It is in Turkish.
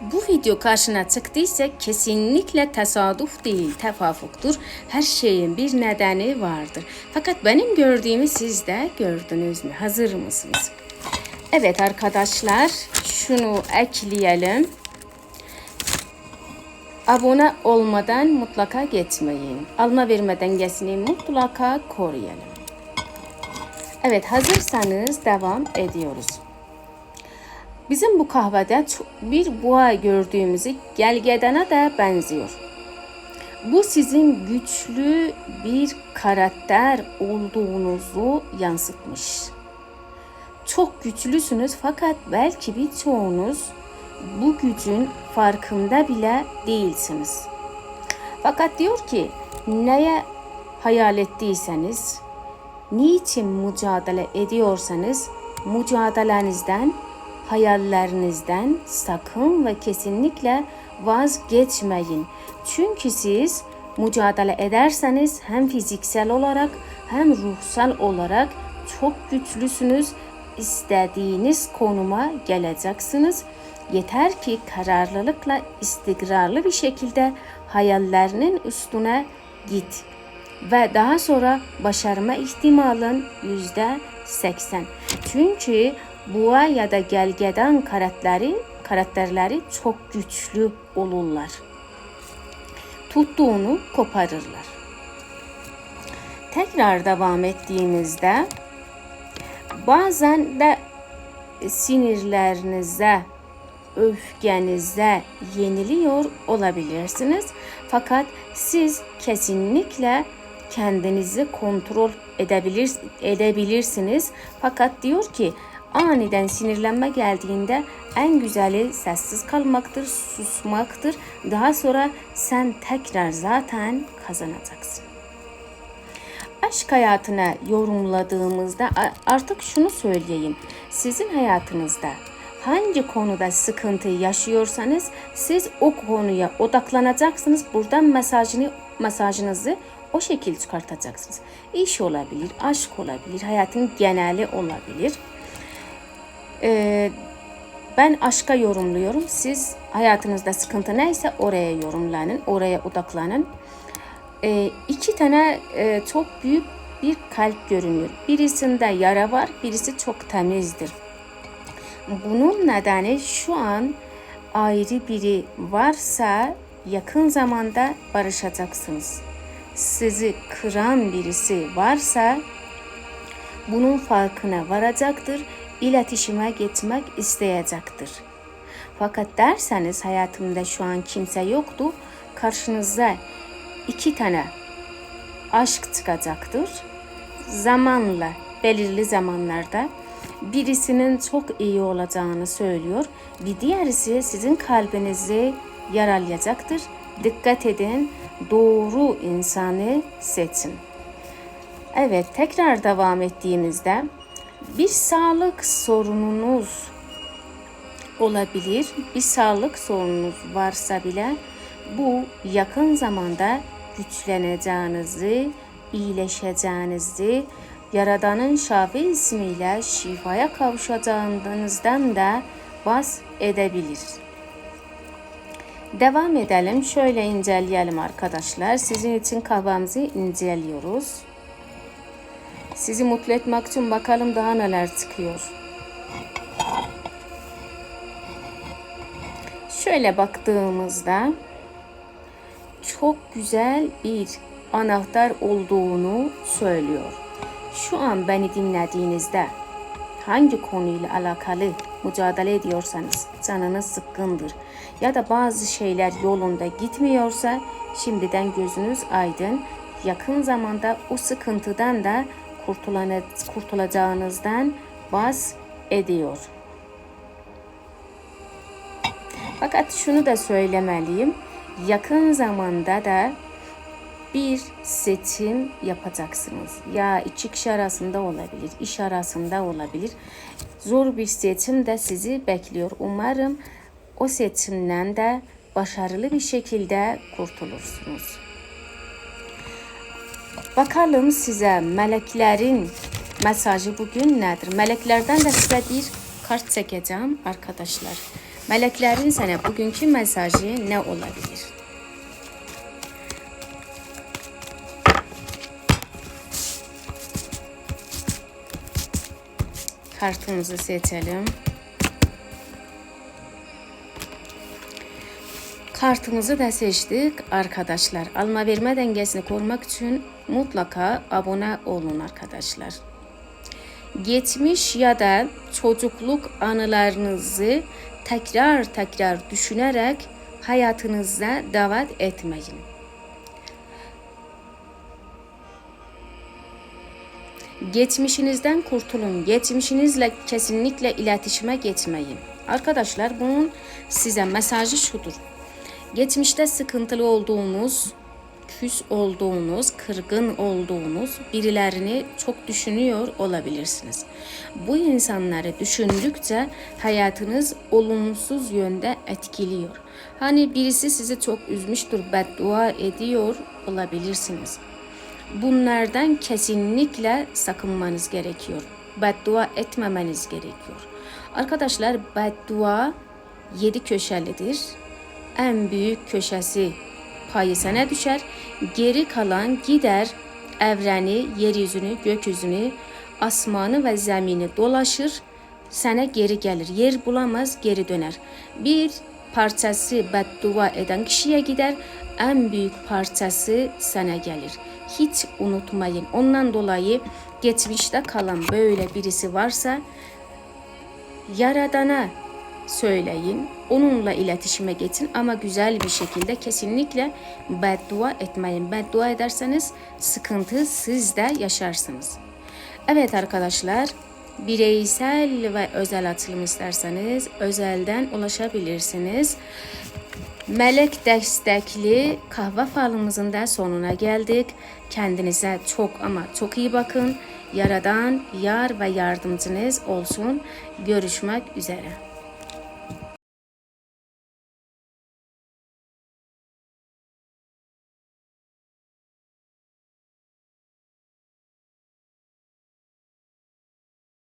Bu video karşına çıktıysa kesinlikle tesadüf değil, tefavuktur. Her şeyin bir nedeni vardır. Fakat benim gördüğümü siz de gördünüz mü? Hazır mısınız? Evet arkadaşlar, şunu ekleyelim. Abone olmadan mutlaka geçmeyin. Alma verme dengesini mutlaka koruyalım. Evet hazırsanız devam ediyoruz. Bizim bu kahvede ço- bir boğa gördüğümüzü gelgedana da benziyor. Bu sizin güçlü bir karakter olduğunuzu yansıtmış. Çok güçlüsünüz fakat belki birçoğunuz bu gücün farkında bile değilsiniz. Fakat diyor ki neye hayal ettiyseniz, niçin mücadele ediyorsanız mücadelenizden, hayallerinizden sakın ve kesinlikle vazgeçmeyin. Çünkü siz mücadele ederseniz hem fiziksel olarak hem ruhsal olarak çok güçlüsünüz. İstediğiniz konuma geleceksiniz. Yeter ki kararlılıkla istikrarlı bir şekilde hayallerinin üstüne git ve daha sonra başarma ihtimalin yüzde seksen. Çünkü boğa ya da gelgeden karakterleri, karakterleri çok güçlü olurlar. Tuttuğunu koparırlar. Tekrar devam ettiğimizde bazen de sinirlerinize, öfkenize yeniliyor olabilirsiniz. Fakat siz kesinlikle kendinizi kontrol edebilir, edebilirsiniz. Fakat diyor ki aniden sinirlenme geldiğinde en güzeli sessiz kalmaktır, susmaktır. Daha sonra sen tekrar zaten kazanacaksın aşk hayatına yorumladığımızda artık şunu söyleyeyim. Sizin hayatınızda hangi konuda sıkıntı yaşıyorsanız siz o konuya odaklanacaksınız. Buradan mesajını mesajınızı o şekilde çıkartacaksınız. İş olabilir, aşk olabilir, hayatın geneli olabilir. Ee, ben aşka yorumluyorum. Siz hayatınızda sıkıntı neyse oraya yorumlanın, oraya odaklanın. Ee, iki tane e, çok büyük bir kalp görünüyor. Birisinde yara var, birisi çok temizdir. Bunun nedeni şu an ayrı biri varsa yakın zamanda barışacaksınız. Sizi kıran birisi varsa bunun farkına varacaktır, iletişime geçmek isteyecektir. Fakat derseniz hayatımda şu an kimse yoktu, karşınıza iki tane aşk çıkacaktır. Zamanla, belirli zamanlarda birisinin çok iyi olacağını söylüyor. Bir diğerisi sizin kalbinizi yaralayacaktır. Dikkat edin, doğru insanı seçin. Evet, tekrar devam ettiğimizde bir sağlık sorununuz olabilir. Bir sağlık sorununuz varsa bile bu yakın zamanda güçleneceğinizi, iyileşeceğinizi, Yaradan'ın Şafi ismiyle şifaya kavuşacağınızdan da bas edebilir. Devam edelim. Şöyle inceleyelim arkadaşlar. Sizin için kahvamızı inceliyoruz. Sizi mutlu etmek için bakalım daha neler çıkıyor. Şöyle baktığımızda çok güzel bir anahtar olduğunu söylüyor. Şu an beni dinlediğinizde hangi konuyla alakalı mücadele ediyorsanız canınız sıkkındır ya da bazı şeyler yolunda gitmiyorsa şimdiden gözünüz aydın. Yakın zamanda o sıkıntıdan da kurtulacağınızdan baz ediyor. Fakat şunu da söylemeliyim. Yakın zamanda da bir seçim yapacaksınız. Ya iki kişi arasında olabilir, iş arasında olabilir. Zor bir seçim de sizi bekliyor. Umarım o seçimden de başarılı bir şekilde kurtulursunuz. Bakalım size meleklerin mesajı bugün nedir? Meleklerden de size bir kart çekeceğim arkadaşlar. Mələklərin sənə bugünkü mesajı nə ola bilər? Kartımızı seçelim. Kartımızı da seçtik arkadaşlar. Alma verme dengesini korumak için mutlaka abone olun arkadaşlar. Geçmiş ya da çocukluk anılarınızı tekrar tekrar düşünerek hayatınıza davet etmeyin. Geçmişinizden kurtulun. Geçmişinizle kesinlikle iletişime geçmeyin. Arkadaşlar bunun size mesajı şudur. Geçmişte sıkıntılı olduğunuz, küs olduğunuz, kırgın olduğunuz birilerini çok düşünüyor olabilirsiniz. Bu insanları düşündükçe hayatınız olumsuz yönde etkiliyor. Hani birisi sizi çok üzmüştür, beddua ediyor olabilirsiniz. Bunlardan kesinlikle sakınmanız gerekiyor. Beddua etmemeniz gerekiyor. Arkadaşlar beddua yedi köşelidir. En büyük köşesi payı sənə düşər, geri kalan gider evreni, yeryüzünü, gökyüzünü, asmanı ve zemini dolaşır, sənə geri gelir. Yer bulamaz, geri döner. Bir parçası beddua eden kişiye gider, en büyük parçası sənə gelir. Hiç unutmayın. Ondan dolayı geçmişte kalan böyle birisi varsa Yaradana söyleyin. Onunla iletişime geçin ama güzel bir şekilde kesinlikle beddua etmeyin. Beddua ederseniz sıkıntı siz de yaşarsınız. Evet arkadaşlar bireysel ve özel açılım isterseniz özelden ulaşabilirsiniz. Melek destekli kahve falımızın da sonuna geldik. Kendinize çok ama çok iyi bakın. Yaradan yar ve yardımcınız olsun. Görüşmek üzere.